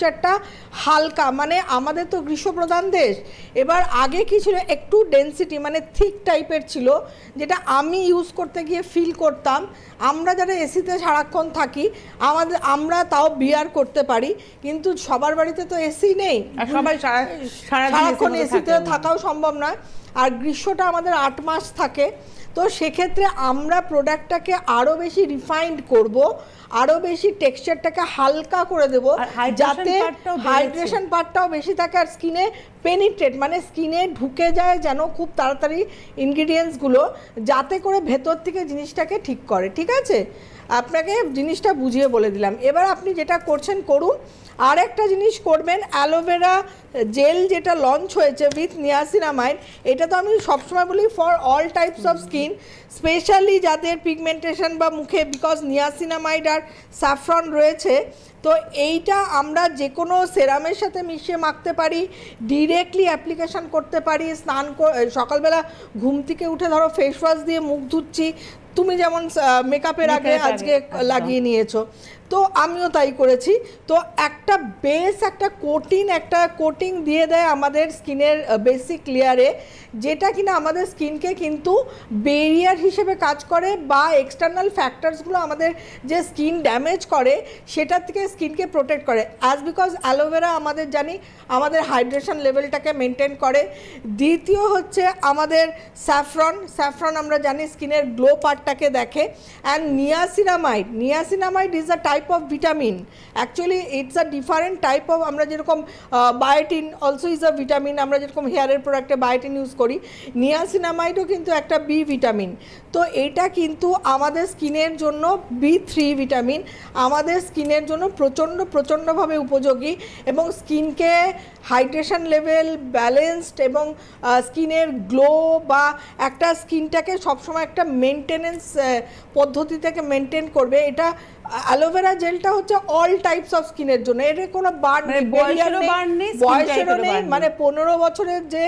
টেক্সচারটা হালকা মানে আমাদের তো গ্রীষ্মপ্রধান দেশ এবার আগে কি ছিল? একটু ডেন্সিটি মানে থিক টাইপের ছিল যেটা আমি ইউজ করতে গিয়ে ফিল করতাম। আমরা যারা এসিতে সারাক্ষণ থাকি আমাদের আমরা তাও বিয়ার করতে পারি কিন্তু সবার বাড়িতে তো এসি নেই। সবাই সারাক্ষণ এসিতে থাকাও সম্ভব নয়। আর গ্রীষ্মটা আমাদের আট মাস থাকে। তো সেক্ষেত্রে আমরা প্রোডাক্টটাকে আরও বেশি রিফাইন্ড করব আরও বেশি টেক্সচারটাকে হালকা করে দেব যাতে হাইড্রেশন পার্টটাও বেশি থাকে আর স্কিনে পেনিট্রেট মানে স্কিনে ঢুকে যায় যেন খুব তাড়াতাড়ি ইনগ্রিডিয়েন্টসগুলো যাতে করে ভেতর থেকে জিনিসটাকে ঠিক করে ঠিক আছে? আপনাকে জিনিসটা বুঝিয়ে বলে দিলাম। এবার আপনি যেটা করছেন, করুন। আর একটা জিনিস করবেন অ্যালোভেরা জেল যেটা লঞ্চ হয়েছে উইথ নিয়াসিনামাইড এটা তো আমি সবসময় বলি for all types of skin specially যাদের পিগমেন্টেশন বা মুখে বিকজ নিয়াসিনামাইড আর স্যাফরন রয়েছে, তো এইটা আমরা যে কোনো সেরামের সাথে মিশিয়ে মাখতে পারি ডিরেক্টলি অ্যাপ্লিকেশন করতে পারি, স্নান সকালবেলা ঘুম থেকে উঠে ধরো ফেস ওয়াশ দিয়ে মুখ ধুচ্ছি তুমি যেমন মেকআপের আগে আজকে লাগিয়ে নিয়েছো। তো আমিও তাই করেছি। তো একটা বেস একটা কোটিং একটা কোটিং দিয়ে দেয় আমাদের স্কিনের বেসিক লেয়ারে যেটা কিনা আমাদের স্কিনকে কিন্তু বেরিয়ার হিসেবে কাজ করে বা এক্সটার্নাল ফ্যাক্টরসগুলো আমাদের যে স্কিন ড্যামেজ করে, সেটার থেকে স্কিনকে প্রোটেক্ট করে। অ্যাজ বিকজ অ্যালোভেরা আমাদের জানি, আমাদের হাইড্রেশন লেভেলটাকে মেনটেন করে। দ্বিতীয় হচ্ছে আমাদের স্যাফরন স্যাফরন আমরা জানি স্কিনের গ্লো পার্টটাকে দেখে। And niacinamide niacinamide is a of vitamin actually it's a different type of আমরা যেরকম biotin also is a vitamin আমরা যেরকম হেয়ারের প্রোডাক্টে বায়োটিন ইউজ করি নিয়াসিনামাইডও কিন্তু একটা বি ভিটামিন তো এটা কিন্তু আমাদের স্কিনের জন্য বি থ্রি ভিটামিন আমাদের স্কিনের জন্য প্রচণ্ড, প্রচণ্ডভাবে উপযোগী এবং স্কিনকে হাইড্রেশন লেভেল ব্যালেন্সড এবং স্কিনের গ্লো বা একটা স্কিনটাকে সবসময় একটা মেনটেনেন্স পদ্ধতি থেকে মেনটেন করবে, এটা অ্যালোভেরা জেলটা হচ্ছে অল টাইপস অফ স্কিনের জন্য। এর কোনো বার মানে নেই, বয়সেরও নেই মানে পনেরো বছরের যে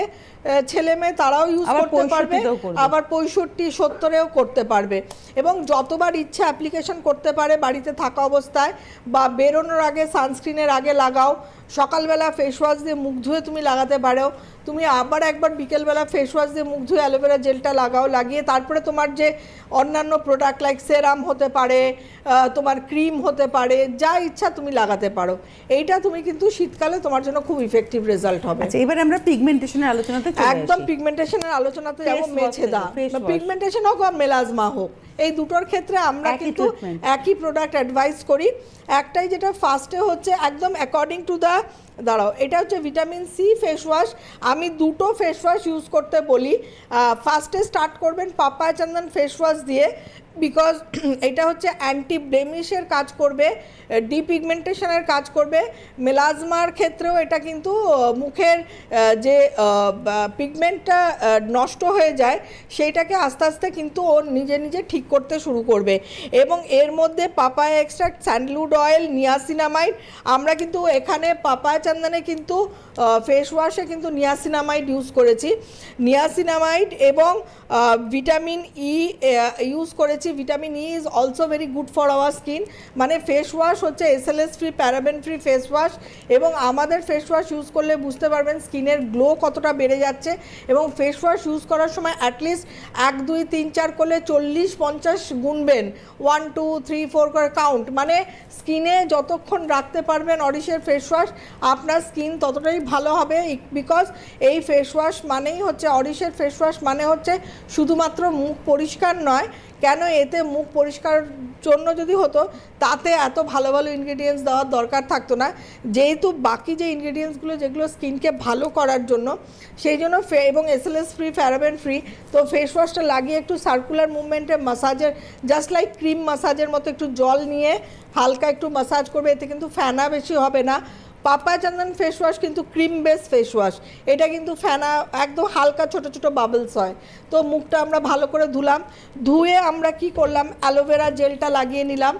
ছেলে মেয়ে তারাও ইউজ করতে পারবে 65 তেও করবে। আবার পঁয়ষট্টি সত্তরেও করতে পারবে। এবং যতবার ইচ্ছে অ্যাপ্লিকেশন করতে পারে বাড়িতে থাকা অবস্থায় বা বেরোনোর আগে সানস্ক্রিনের আগে লাগাও সকালবেলা ফেস ওয়াশ দিয়ে মুখ ধুয়ে তুমি লাগাতে পারো। তুমি আবার একবার বিকেলবেলা ফেস ওয়াশ দিয়ে মুখ ধুয়ে অ্যালোভেরা জেলটা লাগাও লাগিয়ে তারপরে তোমার যে অন্যান্য প্রোডাক্ট লাইক সেরাম হতে পারে তোমার ক্রিম হতে পারে যা ইচ্ছা তুমি লাগাতে পারো। এইটা তুমি কিন্তু শীতকালে তোমার জন্য খুব ইফেক্টিভ রেজাল্ট হবে। আচ্ছা এবারে আমরা পিগমেন্টেশনের আলোচনাতে একদম। পিগমেন্টেশনের আলোচনাতে যাব মেছেদা। পিগমেন্টেশন হোক আর মেলাজমা হোক এই দুটোর ক্ষেত্রে আমরা কিন্তু একই প্রোডাক্ট অ্যাডভাইস করি। একটাই যেটা ফার্স্টে হচ্ছে একদম অ্যাকর্ডিং টু দ্য দাঁড়াও, এটা হচ্ছে ভিটামিন সি ফেস ওয়াশ আমি দুটো ফেস ওয়াশ ইউজ করতে বলি। ফার্স্টে স্টার্ট করবেন পাপা চন্দন ফেস ওয়াশ দিয়ে। বিকজ এটা হচ্ছে অ্যান্টি ব্লেমিশের কাজ করবে ডিপিগমেন্টেশনের কাজ করবে। মেলাজমার ক্ষেত্রেও এটা কিন্তু মুখের যে পিগমেন্টটা নষ্ট হয়ে যায়, সেইটাকে আস্তে আস্তে কিন্তু ও নিজে নিজে ঠিক করতে শুরু করবে। এবং এর মধ্যে papaya extract sandalwood oil niacinamide আমরা কিন্তু এখানে পাপায়া চন্দনে কিন্তু ফেস ওয়াশে কিন্তু নিয়াসিনামাইড ইউজ করেছি। নিয়াসিনামাইড এবং ভিটামিন ই ইউজ করেছি vitamin E is also very good for our skin মানে ফেস ওয়াশ হচ্ছে SLS free paraben free face wash এবং আমাদের ফেস ওয়াশ ইউজ করলে বুঝতে পারবেন স্কিনের গ্লো কতটা বেড়ে যাচ্ছে এবং ফেস ওয়াশ ইউজ করার সময় অ্যাটলিস্ট এক, দুই, তিন, চার করলে চল্লিশ, পঞ্চাশ গুনবেন। ওয়ান টু থ্রি ফোর করে কাউন্ট মানে স্কিনে যতক্ষণ রাখতে পারবেন অরিশের ফেস ওয়াশ আপনার স্কিন ততটাই ভালো হবে বিকজ এই ফেস ওয়াশ মানেই হচ্ছে অরিশের ফেস ওয়াশ মানে হচ্ছে শুধুমাত্র মুখ পরিষ্কার নয়, কেন এতে মুখ পরিষ্কার জন্য যদি হতো, তাতে এত ভালো ভালো ইনগ্রেডিয়েন্টস দেওয়ার দরকার থাকতো না। যেহেতু বাকি যে ইনগ্রেডিয়েন্টসগুলো যেগুলো স্কিনকে ভালো করার জন্য, সেই জন্য ফে- এবং এসএলএস ফ্রি ফ্যারাবেন ফ্রি তো ফেস ওয়াশটা লাগিয়ে একটু সার্কুলার মুভমেন্টে মাসাজের জাস্ট লাইক ক্রিম মাসাজের মতো একটু জল নিয়ে হালকা একটু মাসাজ করবে, এতে কিন্তু ফ্যানা বেশি হবে না। পাপা চন্দন ফেস ওয়াশ কিন্তু ক্রিম বেস ফেস ওয়াশ এটা কিন্তু ফেনা একদম হালকা ছোট ছোট বাবলস হয়। তো মুখটা আমরা ভালো করে ধুলাম। ধুয়ে আমরা কি করলাম? অ্যালোভেরা জেলটা লাগিয়ে নিলাম।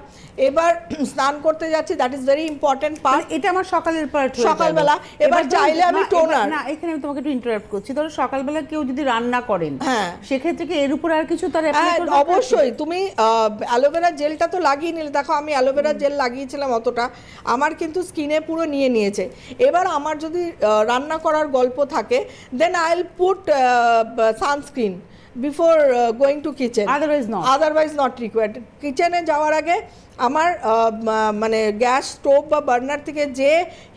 এবার স্নান করতে যাচ্ছি that is very important part এটা আমার সকালের পার্ট সকালবেলা, এবার চাইলে আমি toner। না এখানে আমি তোমাকে একটু ইন্টারাপ্ট করছি। ধরো সকালবেলা কেউ যদি রান্না করেন হ্যাঁ। সেক্ষেত্রে কি এর উপর আর কিছু তার হ্যাঁ অবশ্যই। তুমি অ্যালোভেরা জেলটা তো লাগিয়ে নিলে। দেখো আমি অ্যালোভেরা জেল লাগিয়েছিলাম অতটা। আমার কিন্তু স্কিনে পুরো নিয়ে নিয়েছে। এবার আমার যদি রান্না করার গল্প থাকে then I will put sunscreen before going to kitchen Otherwise not. Otherwise not required কিচেনে যাওয়ার আগে আমার মানে গ্যাস স্টোভ বা বার্নার থেকে যে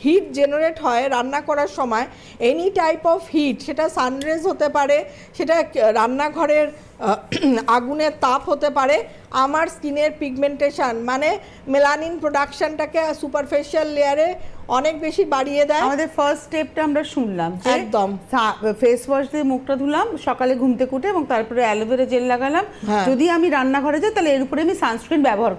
হিট জেনারেট হয় রান্না করার সময় এনি টাইপ অফ হিট সেটা সানরেজ হতে পারে সেটা রান্নাঘরের আগুনের তাপ হতে পারে আমার স্কিনের পিগমেন্টেশন মানে মেলানিন প্রোডাকশনটাকে সুপারফেশিয়াল লেয়ারে অনেক বেশি বাড়িয়ে দেয় আমাদের ফার্স্ট স্টেপটা আমরা শুনলাম একদম। ফেস ওয়াশ দিয়ে মুখটা ধুলাম সকালে ঘুমতে কুটে এবং তারপরে অ্যালোভেরা জেল লাগালাম হ্যাঁ। যদি আমি রান্নাঘরে যাই তাহলে এর উপরে আমি সানস্ক্রিন ব্যবহার